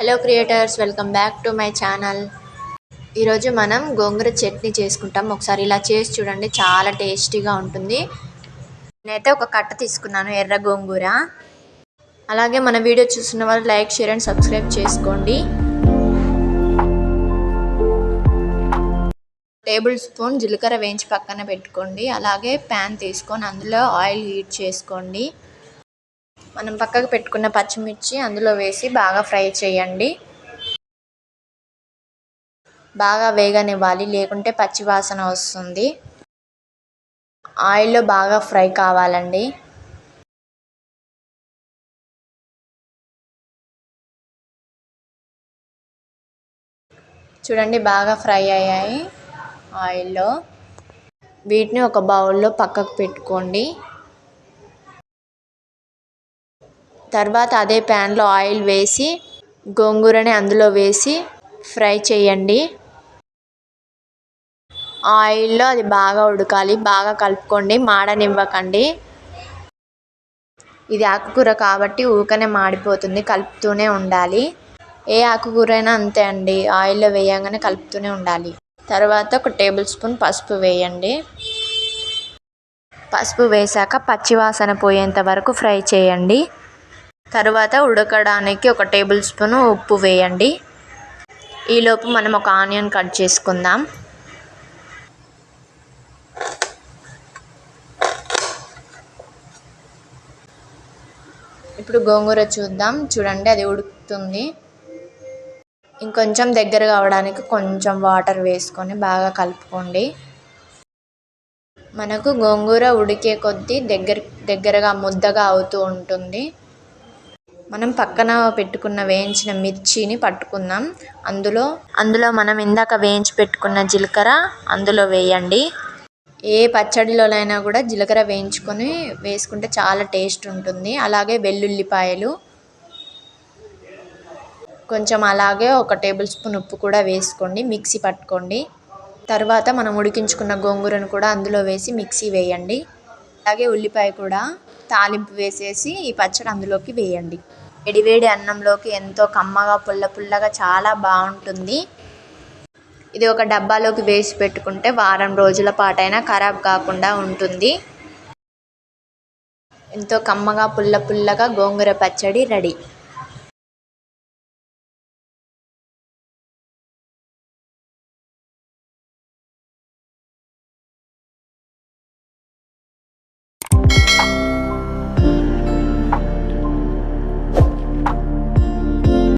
Hello creators welcome back to my channel ఈరోజు మనం గోంగూర చట్నీ చేసుకుంటాం. ఒకసారి ఇలా చేసి చూడండి. చాలా టేస్టీగా ఉంటుంది. నేనైతే ఒక కట్ట తీసుకున్నాను ఎర్ర గోంగూర. అలాగే మన వీడియో చూస్తున్న వాళ్ళు లైక్ షేర్ అండ్ సబ్స్క్రైబ్ చేసుకోండి. టేబుల్ స్పూన్ జీలకర్ర వేయించి పక్కన పెట్టుకోండి. అలాగే ప్యాన్ తీసుకొని అందులో ఆయిల్ హీట్ చేసుకోండి. మనం పక్కకు పెట్టుకున్న పచ్చిమిర్చి అందులో వేసి బాగా ఫ్రై చేయండి. బాగా వేగనివ్వాలి లేకుంటే పచ్చి వాసన వస్తుంది. ఆయిల్లో బాగా ఫ్రై కావాలండి. చూడండి బాగా ఫ్రై అయ్యాయి ఆయిల్లో. వీటిని ఒక బౌల్లో పక్కకు పెట్టుకోండి. తర్వాత అదే ప్యాన్లో ఆయిల్ వేసి గోంగూరని అందులో వేసి ఫ్రై చేయండి. ఆయిల్లో అది బాగా ఉడకాలి. బాగా కలుపుకోండి. మాడనివ్వకండి. ఇది ఆకుకూర కాబట్టి ఊకనే మాడిపోతుంది. కలుపుతూనే ఉండాలి. ఏ ఆకుకూర అయినా అంతే అండి. ఆయిల్లో వేయగానే కలుపుతూనే ఉండాలి. తర్వాత ఒక టేబుల్ స్పూన్ పసుపు వేయండి. పసుపు వేసాక పచ్చివాసన పోయేంత వరకు ఫ్రై చేయండి. తర్వాత ఉడకడానికి ఒక టేబుల్ స్పూన్ ఉప్పు వేయండి. ఈలోపు మనం ఒక ఆనియన్ కట్ చేసుకుందాం. ఇప్పుడు గోంగూర చూద్దాం. చూడండి అది ఉడుకుతుంది. ఇంకొంచెం దగ్గర కావడానికి కొంచెం వాటర్ వేసుకొని బాగా కలుపుకోండి. మనకు గోంగూర ఉడికే కొద్దీ దగ్గర దగ్గరగా ముద్దగా అవుతూ ఉంటుంది. మనం పక్కన పెట్టుకున్న వేయించిన మిర్చిని పట్టుకుందాం. అందులో అందులో మనం ఇందాక వేయించి పెట్టుకున్న జీలకర్ర అందులో వేయండి. ఏ పచ్చడిలోనైనా కూడా జీలకర్ర వేయించుకొని వేసుకుంటే చాలా టేస్ట్ ఉంటుంది. అలాగే వెల్లుల్లిపాయలు. కొంచెం అలాగే ఒక టేబుల్ స్పూన్ ఉప్పు కూడా వేసుకోండి. మిక్సీ పట్టుకోండి. తర్వాత మనం ఉడికించుకున్న గోంగూరను కూడా అందులో వేసి మిక్సీ వేయండి. అలాగే ఉల్లిపాయ కూడా. తాలింపు వేసేసి ఈ పచ్చడి అందులోకి వేయండి. వేడివేడి అన్నంలోకి ఎంతో కమ్మగా పుల్ల పుల్లగా చాలా బాగుంటుంది. ఇది ఒక డబ్బాలోకి వేసి పెట్టుకుంటే వారం రోజుల పాటైనా ఖరాబ్ కాకుండా ఉంటుంది. ఎంతో కమ్మగా పుల్ల పుల్లగా గోంగూర పచ్చడి రెడీ.